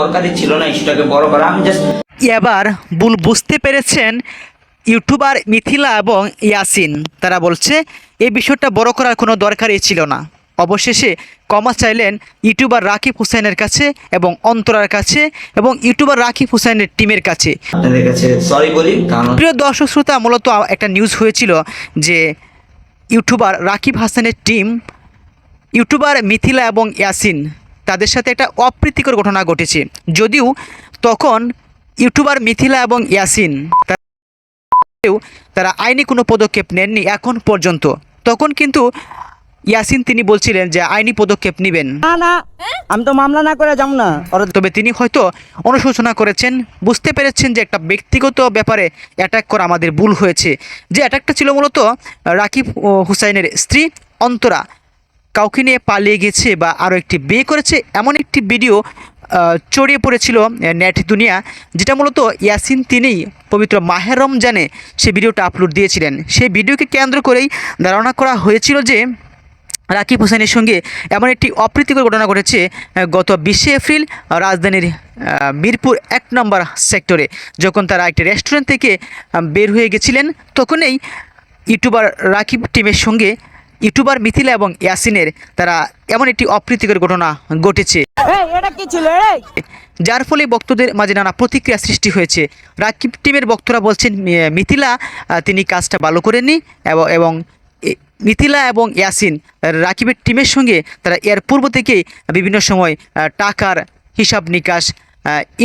দরকারই ছিল না ইস্যুটাকে বড় করা। আমি জাস্ট এবার ভুল বুঝতে পেরেছেন ইউটিউবার মিথিলা এবং ইয়াসিন। তারা বলছে এই বিষয়টা বড় করার কোনো দরকারই ছিল না। অবশেষে ক্ষমা চাইলেন ইউটিউবার রাকিব হুসাইনের কাছে এবং অন্তরার কাছে এবং ইউটিউবার রাকিব হুসাইনের টিমের কাছে। আপনাদের কাছে সরি বলি কারণ প্রিয় দর্শক শ্রোতা মূলত একটা নিউজ হয়েছিল যে ইউটিউবার রাকিব হাসানের টিম ইউটিউবার মিথিলা এবং ইয়াসিন তাদের সাথে একটা অপ্রীতিকর ঘটনা ঘটেছে। যদিও তখন ইউটিউবার মিথিলা এবং ইয়াসিন তারা আইনি কোনো পদক্ষেপ নেননি এখন পর্যন্ত। তখন কিন্তু ইয়াসিন তিনি বলছিলেন যে আইনি পদক্ষেপ নেবেন। না না আমি তো মামলা না করে যাব না। তবে তিনি হয়তো অনুশোচনা করেছেন বুঝতে পেরেছেন যে একটা ব্যক্তিগত ব্যাপারে অ্যাটাক করা আমাদের ভুল হয়েছে। যে অ্যাটাকটা ছিল মূলত রাকিব হুসাইনের স্ত্রী অন্তরা। কাউকে নিয়ে পালিয়ে গেছে বা আরও একটি বিয়ে করেছে, এমন একটি ভিডিও ছড়িয়ে পড়েছিল নেট দুনিয়া, যেটা মূলত ইয়াসিন তিনিই পবিত্র মাহের রমজানে সে ভিডিওটা আপলোড দিয়েছিলেন। সেই ভিডিওকে কেন্দ্র করেই ধারণা করা হয়েছিল যে, রাকিব হোসেনের সঙ্গে এমন একটি অপ্রীতিকর ঘটনা ঘটেছে গত বিশে এপ্রিল, রাজধানীর মিরপুর এক নম্বর সেক্টরে। যখন তারা একটি রেস্টুরেন্ট থেকে বের হয়ে গেছিলেন, তখনই ইউটিউবার রাকিব টিমের সঙ্গে ইউটিউবার মিথিলা এবং ইয়াসিনের তারা এমন একটি অপ্রীতিকর ঘটনা ঘটেছে। যার ফলে বক্তদের মাঝে নানা প্রতিক্রিয়া সৃষ্টি হয়েছে। রাকিব টিমের বক্তরা বলছেন মিথিলা তিনি কাজটা ভালো করেননি এবং এবং মিথিলা এবং ইয়াসিন রাকিবের টিমের সঙ্গে তারা এর পূর্ব থেকেই বিভিন্ন সময় টাকার হিসাব নিকাশ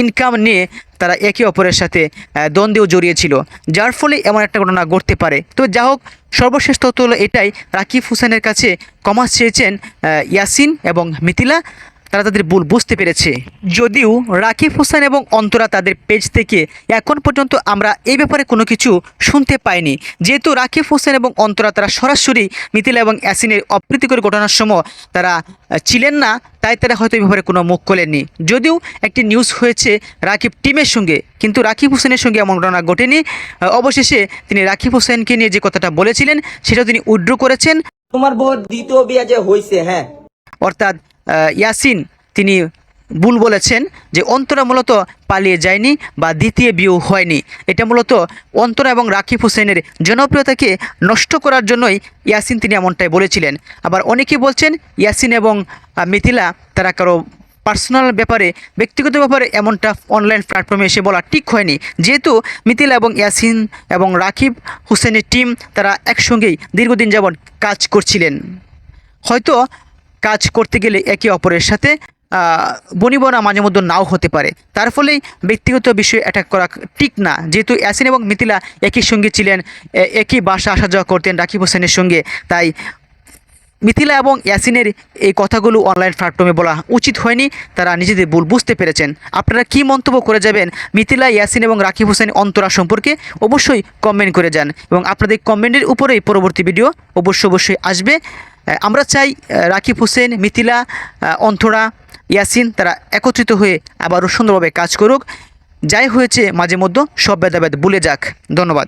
ইনকাম নিয়ে তারা একে অপরের সাথে দ্বন্দ্বেও জড়িয়েছিল যার ফলে এমন একটা ঘটনা ঘটতে পারে। তো যা হোক, সর্বশেষ তথ্য হলো এটাই। রাকিব হুসেনের কাছে ক্ষমা চেয়েছেন ইয়াসিন এবং মিথিলা। তারা তাদের ভুল বুঝতে পেরেছে। যদিও রাকিব হোসেন এবং অন্তরা তাদের পেজ থেকে এখন পর্যন্ত আমরা এই ব্যাপারে কোনো কিছু শুনতে পাইনি। যেহেতু রাকিব হোসেন এবং অন্তরা তারা সরাসরি মিথিলা এবং অ্যাসিনের অপ্রীতিকর ঘটনার সময় তারা ছিলেন না, তাই তারা হয়তো এই ব্যাপারে কোনো মুখ খোলেননি। যদিও একটি নিউজ হয়েছে রাকিব টিমের সঙ্গে, কিন্তু রাকিব হোসেনের সঙ্গে এমন ঘটনা ঘটেনি। অবশেষে তিনি রাকিব হোসেনকে নিয়ে যে কথাটা বলেছিলেন, সেটাও তিনি উইড্র করেছেন। তোমার বউ দ্বিতীয় বিয়ে যে হয়েছে হ্যাঁ? অর্থাৎ ইয়াসিন, তিনি ভুল বলেছেন যে অন্তরা মূলত পালিয়ে যায়নি বা দ্বিতীয় বিয়েও হয়নি। এটা মূলত অন্তরা এবং রাকিব হোসেনের জনপ্রিয়তাকে নষ্ট করার জন্যই ইয়াসিন তিনি এমনটাই বলেছিলেন। আবার অনেকে বলছেন ইয়াসিন এবং মিথিলা তারা কারও পার্সোনাল ব্যাপারে, ব্যক্তিগত ব্যাপারে এমনটা অনলাইন প্ল্যাটফর্মে এসে বলা ঠিক হয়নি। যেহেতু মিথিলা এবং ইয়াসিন এবং রাকিব হোসেনের টিম তারা একসঙ্গেই দীর্ঘদিন যাবৎ কাজ করছিলেন। হয়তো কাজ করতে গেলে একে অপরের সাথে বনিবনা মাঝে মধ্যে নাও হতে পারে। তার ফলেই ব্যক্তিগত বিষয়ে অ্যাটাক করা ঠিক না। যেহেতু অ্যাসিন এবং মিথিলা একই সঙ্গে ছিলেন একই বাসা আসা যাওয়া করতেন রাকিব হোসেনের সঙ্গে। তাই মিথিলা এবং ইয়াসিনের এই কথাগুলো অনলাইন প্ল্যাটফর্মে বলা উচিত হয়নি। তারা নিজেদের ভুল বুঝতে পেরেছেন। আপনারা কি মন্তব্য করে যাবেন মিথিলা, ইয়াসিন এবং রাকিব হোসেন অন্তরা সম্পর্কে? অবশ্যই কমেন্ট করে যান। এবং আপনাদের কমেন্টের উপরেই পরবর্তী ভিডিও অবশ্যই অবশ্যই আসবে। আমরা চাই রাকিব হোসেন, মিথিলা অন্থরা অন্তরা ইয়াসিন তারা একত্রিত হয়ে আবারও সুন্দরভাবে কাজ করুক। যাই হয়েছে, মাঝে মধ্যে সব ভেদাভেদ ভুলে যাক। ধন্যবাদ।